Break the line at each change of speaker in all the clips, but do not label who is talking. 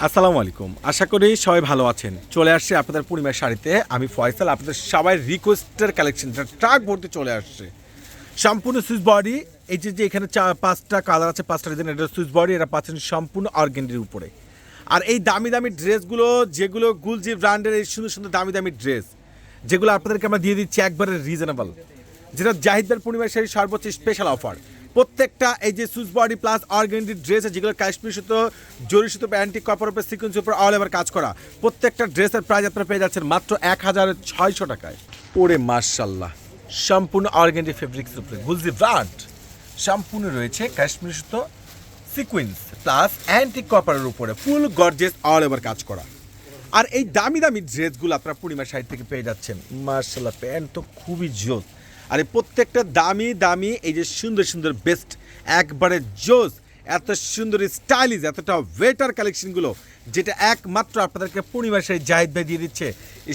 আসসালামু আলাইকুম। আশা করি সবাই ভালো আছেন। চলে আসছে আপনাদের পূর্ণিমার শাড়িতে। আমি ফয়সাল, আপনাদের সবাই রিকোয়েস্টের কালেকশন ট্রাক ভর্তি চলে আসছে। সম্পূর্ণ সুইচ বডি এই যে যে এখানে চা- পাঁচটা কালার আছে, পাঁচটা ডিজাইন এটা সুইচ বডি এটা পাচ্ছেন সম্পূর্ণ অর্গেন্ডির উপরে। আর এই দামি দামি ড্রেসগুলো, যেগুলো গুলজি ব্র্যান্ডের এই সুন্দর সুন্দর দামি দামি ড্রেস, যেগুলো আপনাদেরকে আমরা দিয়ে দিচ্ছি একবারে রিজনেবল যেটা জাহিদদার পূর্ণিমার শাড়ি সর্বোচ্চ স্পেশাল অফার প্রত্যেকটা এই যে switch body plus organdy dress যেগুলো কাশ্মীর সুতো, জরি সুতো অ্যান্টি কপার উপর সিকুয়েন্স উপর অল এভার কাজ করা। প্রত্যেকটা ড্রেসের প্রাইস আপনারা পেয়ে যাচ্ছেন মাত্র এক হাজার ছয়শো টাকায়। ওরে মার্শাল্লাহ সম্পূর্ণ অর্গেন্ডি ফেব্রিক্স উপরে। গুলজি ব্রান্ড সম্পূর্ণ রয়েছে কাশ্মীর সুতো সিকুয়েন্স প্লাস অ্যান্টি কপারের উপরে। ফুল গর্জেস অল ওভার কাজ করা। আর এই দামি দামি ড্রেসগুলো আপনারা পূর্ণিমার সাইড থেকে পেয়ে যাচ্ছেন। মার্শাল্লাহ প্যান্ট তো খুবই জোস আর এই প্রত্যেকটা দামি দামি এই যে সুন্দর সুন্দর বেস্ট একবারে জোস এত সুন্দর স্টাইলিশ এতটা ওয়েটার কালেকশনগুলো যেটা একমাত্র আপনাদেরকে পূর্ণিমার সেই জাহিদ ভাই দিয়ে দিচ্ছে।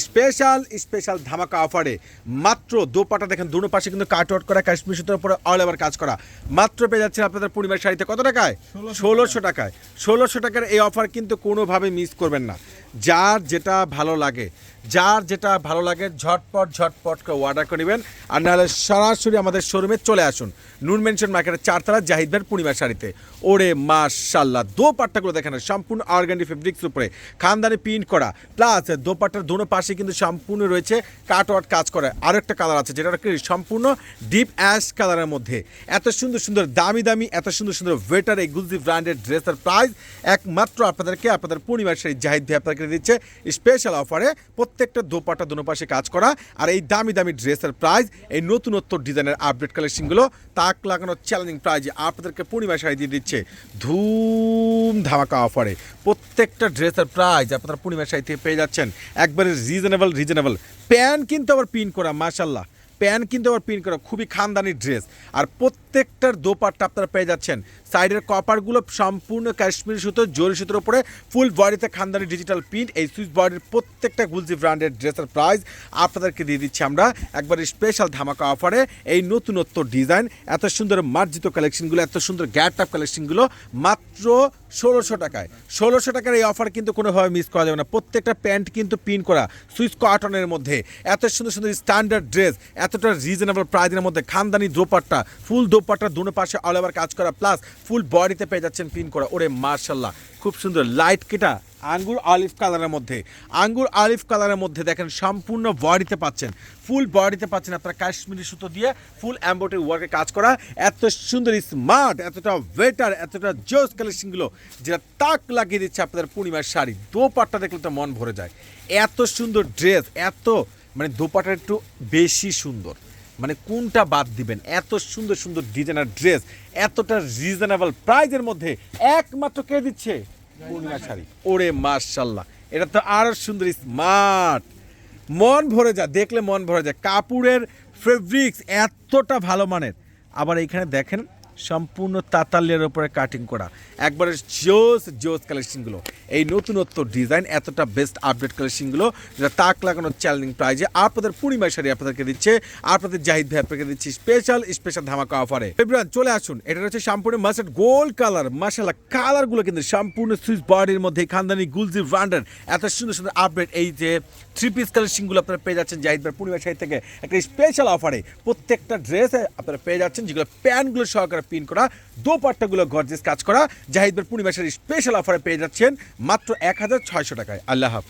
স্পেশাল স্পেশাল ধামাকা অফারে মাত্র দোপাটা দেখেন দুটো পাশে কিন্তু কাট আউট করা কাশ্মীর সুতোর উপরে অল ওভার কাজ করা। মাত্র পেয়ে যাচ্ছেন আপনাদের পূর্ণিমার শাড়িতে কত টাকায়? ষোলোশো টাকায়। ষোলোশো টাকার এই অফার কিন্তু কোনোভাবে মিস করবেন না। যার যেটা ভালো লাগে, যার যেটা ভালো লাগে, ঝটপট ঝটপট করে অর্ডার করে নেবেন। আর নাহলে সরাসরি আমাদের শোরুমে চলে আসুন। নুন মেনশন মার্কেটের চারতলা জাহিদ পূর্ণিমা শাড়িতে। ওরে মাশাল্লাহ দোপাট্টাগুলো দেখেন, সম্পূর্ণ অর্গানিক ফেব্রিক্স উপরে। খানদানি প্রিন্ট করা প্লাস দোপাট্টার দোনো পাশে কিন্তু সম্পূর্ণ রয়েছে কাট ওয়াট কাজ করে। আরও একটা কালার আছে, যেটা কি সম্পূর্ণ ডিপ অ্যাশ কালারের মধ্যে। এত সুন্দর সুন্দর, দামি দামি, এত সুন্দর সুন্দর ওয়েটার এই গুলজি ব্র্যান্ডের ড্রেসের প্রাইস একমাত্র আপনাদেরকে, আপনাদের পূর্ণিমার শাড়ি জাহিদ ভাই আপনাদেরকে দিচ্ছে। স্পেশাল অফারে প্রত্যেকটা দোপাটা দোনো পাশে কাজ করা। আর এই দামি দামি ড্রেসের প্রাইস এই নতুনত্ব ডিজাইনের আপডেট কালেকশনগুলো তাক লাগানোর চ্যালেঞ্জিং প্রাইজ আপনাদেরকে পূর্ণিমা শাড়ি দিয়ে দিচ্ছে ধুম ধামাকা অফারে প্রত্যেকটা ড্রেসের প্রাইজ আপনারা পূর্ণিমা থেকে পেয়ে যাচ্ছেন। একবারে রিজনেবল রিজনেবল প্যান্ট কিন্তু আবার পিন করা মাশাল্লাহ প্যান্ট কিন্তু আবার প্রিন্ট করা, খুবই খানদানি ড্রেস আর প্রত্যেকটার দোপাট্টা আপনারা পেয়ে যাচ্ছেন। সাইডের কপারগুলো সম্পূর্ণ কাশ্মীরি সুতো, জরি সুতোর উপরে ফুল বডিতে খানদানি ডিজিটাল প্রিন্ট এই সুইচ বডির প্রত্যেকটা গুলজি ব্র্যান্ডের ড্রেসের প্রাইস আপনাদেরকে দিয়ে দিচ্ছি আমরা। একবার স্পেশাল ধামাকা অফারে এই নতুনত্ব ডিজাইন এত সুন্দর মার্জিত কালেকশনগুলো এত সুন্দর গ্যাট আপ কালেকশনগুলো মাত্র ষোলোশো টাকায়। ষোলোশো টাকার এই অফার কিন্তু কোনোভাবে মিস করা যাবে না। প্রত্যেকটা প্যান্ট কিন্তু পিন করা সুইচ কটনের মধ্যে। এত সুন্দর সুন্দর স্ট্যান্ডার্ড ড্রেস এতটা রিজনেবল প্রাইজের মধ্যে খানদানি দোপাট্টা ফুল দোপাট্টা দুনো পাশে অল ওভার কাজ করা প্লাস ফুল বডিতে পেয়ে যাচ্ছেন পিন করা। ওরে মার্শাল্লাহ খুব সুন্দর। লাইট কেটা? আঙ্গুর আলিফ কালারের মধ্যে। আঙ্গুর আলিফ কালারের মধ্যে দেখেন সম্পূর্ণ বডিতে পাচ্ছেন। ফুল বডিতে পাচ্ছেন আপনারা কাশ্মীরি সুতো দিয়ে, ফুল অ্যাম্বোটারি ওয়ার্কে কাজ করা। এত সুন্দর স্মার্ট, এতটা ওয়েটার, এতটা জোস কালেকশনগুলো, যেটা তাক লাগিয়ে দিচ্ছে আপনাদের পূর্ণিমার শাড়ি। দোপাট্টা দেখলে তো মন ভরে যায়। এত সুন্দর ড্রেস, এত মানে দোপাট্টা একটু বেশি সুন্দর। মানে কোনটা বাদ দিবেন? এত সুন্দর সুন্দর ডিজাইনার ড্রেস এতটা রিজনেবল প্রাইজের মধ্যে একমাত্র কে দিচ্ছে? পূর্ণিমা শাড়ি। ওরে মার্শাল্লাহ এটা তো আরও সুন্দর স্মার্ট। মন ভরে যায় দেখলে মন ভরে যায়। কাপড়ের ফেব্রিক্স এতটা ভালো মানের। আবার এখানে দেখেন সম্পূর্ণ তাতালের উপরে কাটিং করা। একবারে জোস জোস কালেকশনগুলো এই নতুনত্ব ডিজাইন এতটা বেস্ট আপডেট কালেকশনগুলো যেটা তাক লাগানো চ্যালেঞ্জিং প্রাইজে আপনাদের পূর্ণিমা শাড়ি আপনাদেরকে দিচ্ছে, আপনাদের জাহিদ ভাই আপনাকে দিচ্ছি স্পেশাল স্পেশাল ধামাকা অফারে এবার চলে আসুন। এটা হচ্ছে সম্পূর্ণ মাস্টার্ড গোল্ড কালার মাসালা কালারগুলো কিন্তু সম্পূর্ণ সুইচ বডির মধ্যে খানদানি গুলজি ব্র্যান্ডের এত সুন্দর সুন্দর আপডেট এই যে থ্রি পিস কালেকশনগুলো আপনারা পেয়ে যাচ্ছেন জাহিদ ভাই পূর্ণিমা শাড়ি থেকে। একটা স্পেশাল অফারে প্রত্যেকটা ড্রেসে আপনারা পেয়ে যাচ্ছেন যেগুলো প্যান্টগুলো সহকারে পিন করা, দোপাট্টাগুলো গর্জেস কাজ করা। জাহিদ ভাই পূর্ণিমা স্পেশাল অফারে পেয়ে যাচ্ছেন মাত্র এক হাজার ছয়শো টাকায়। আল্লাহ